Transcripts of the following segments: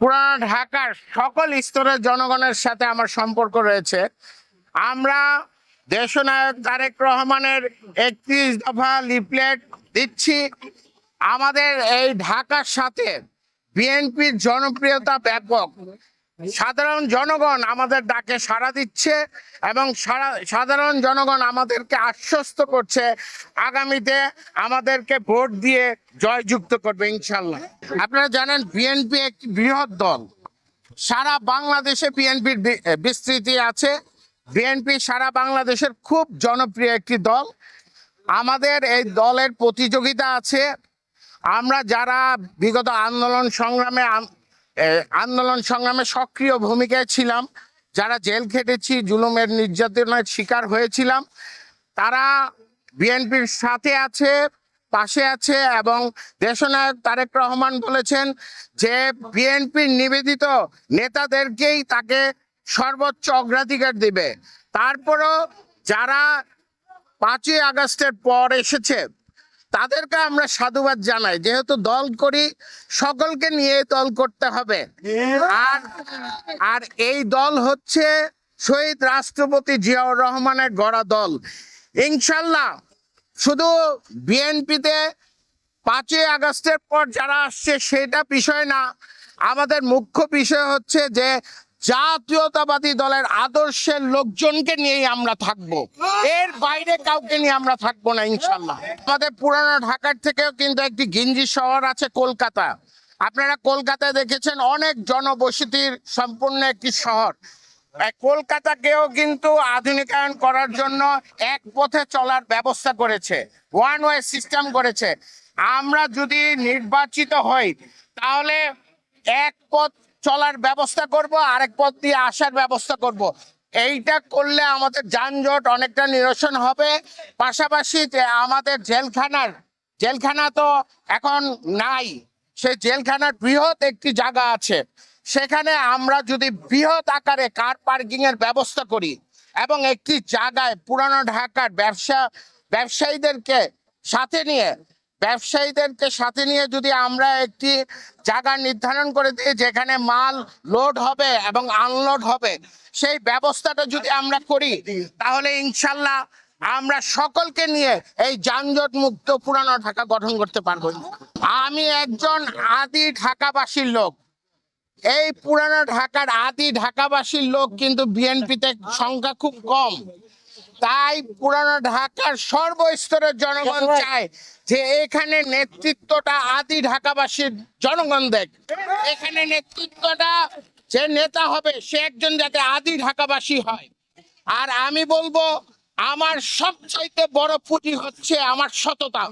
পুরানো ঢাকার সকল স্তরের জনগণের সাথে আমার সম্পর্ক রয়েছে। আমরা দেশনায়ক তারেক রহমানের একত্রিশ দফা লিফলেট দিচ্ছি। আমাদের এই ঢাকার সাথে বিএনপির জনপ্রিয়তা ব্যাপক। সাধারণ জনগণ আমাদের ডাকে সাড়া দিচ্ছে এবং সাধারণ জনগণ আমাদেরকে আশ্বস্ত করছে আগামীতে আমাদেরকে ভোট দিয়ে জয়যুক্ত করবে ইনশাল্লাহ। আপনারা জানেন বিএনপি একটি বৃহৎ দল। সারা বাংলাদেশে বিএনপির বিস্তৃতি আছে। বিএনপি সারা বাংলাদেশের খুব জনপ্রিয় একটি দল। আমাদের এই দলের প্রতিযোগিতা আছে। আমরা যারা বিগত আন্দোলন সংগ্রামে আন্দোলন সংগ্রামে সক্রিয় ভূমিকায় ছিলাম। যারা জেল খেটেছি, জুলুমের নির্যাতনের শিকার হয়েছিলাম, তারা বিএনপির সাথে আছে, পাশে আছে এবং দেশনায়ক তারেক রহমান বলেছেন যে বিএনপির নিবেদিত নেতাদেরকেই তাকে সর্বোচ্চ অগ্রাধিকার দিবে। তারপরও যারা পাঁচই আগস্টের পর এসেছে তাদেরকে আমরা সাধুবাদ জানাই। যেহেতু দল করি, সকলকে নিয়ে দল করতে হবে। আর আর এই দল হচ্ছে শহীদ রাষ্ট্রপতি জিয়াউর রহমানের গড়া দল। ইনশাল্লাহ শুধু বিএনপিতে পাঁচই আগস্টের পর যারা আসছে, সেটা বিষয় না। আমাদের মুখ্য বিষয় হচ্ছে যে জাতীয়তাবাদী দলের আদর্শের লোকজনকে নিয়েই আমরা থাকব। এর বাইরে কাউকে নিয়ে আমরা থাকব না, ইনশাল্লাহ। আমাদের পুরানো ঢাকার থেকেও কিন্তু একটি গিঞ্জি শহর আছে কলকাতা। আপনারা কলকাতায় দেখেছেন অনেক জনবসতির সম্পূর্ণ একটি শহর। কলকাতাকেও কিন্তু আধুনিকায়ন করার জন্য এক পথে চলার ব্যবস্থা করেছে, ওয়ান ওয়ে সিস্টেম করেছে। আমরা যদি নির্বাচিত হই, তাহলে এক পথ চলার ব্যবস্থা করব, আরেক পথ দিয়ে আসার ব্যবস্থা করব। এইটা করলে আমাদের যানজট অনেকটা নিরসন হবে। পাশাপাশি যে আমাদের জেলখানার, জেলখানা তো এখন নাই, সে জেলখানার বৃহৎ একটি জায়গা আছে। সেখানে আমরা যদি বৃহৎ আকারে কার পার্কিং এর ব্যবস্থা করি এবং একটি জায়গায় পুরানো ঢাকার ব্যবসা, ব্যবসায়ীদেরকে সাথে নিয়ে ব্যবসায়ীদেরকে সাথে নিয়ে যদি আমরা একটি জায়গা নির্ধারণ করে দিই যেখানে মাল লোড হবে এবং আনলোড হবে, সেই ব্যবস্থাটা যদি আমরা করি, তাহলে ইনশাল্লাহ আমরা সকলকে নিয়ে এই যানজট মুক্ত পুরানো ঢাকা গঠন করতে পারব। আমি একজন আদি ঢাকাবাসীর লোক। এই পুরানো ঢাকার আদি ঢাকাবাসীর লোক কিন্তু বিএনপিতে সংখ্যা খুব কম। তাই পুরানো ঢাকার সর্বস্তরের জনগণ চায় যে এখানে নেতৃত্বটা আদি ঢাকাবাসীর জনগণ দেখ। এখানে নেতৃত্বটা যে নেতা হবে সে একজন যাতে আদি ঢাকাবাসী হয়। আর আমি বলব আমার সবচাইতে বড় পুঁজি হচ্ছে আমার সততা।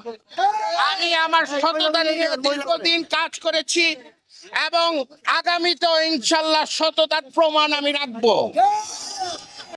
আমি আমার সততা নিয়ে দীর্ঘদিন কাজ করেছি এবং আগামীতেও ইনশাল্লাহ সততার প্রমাণ আমি রাখব।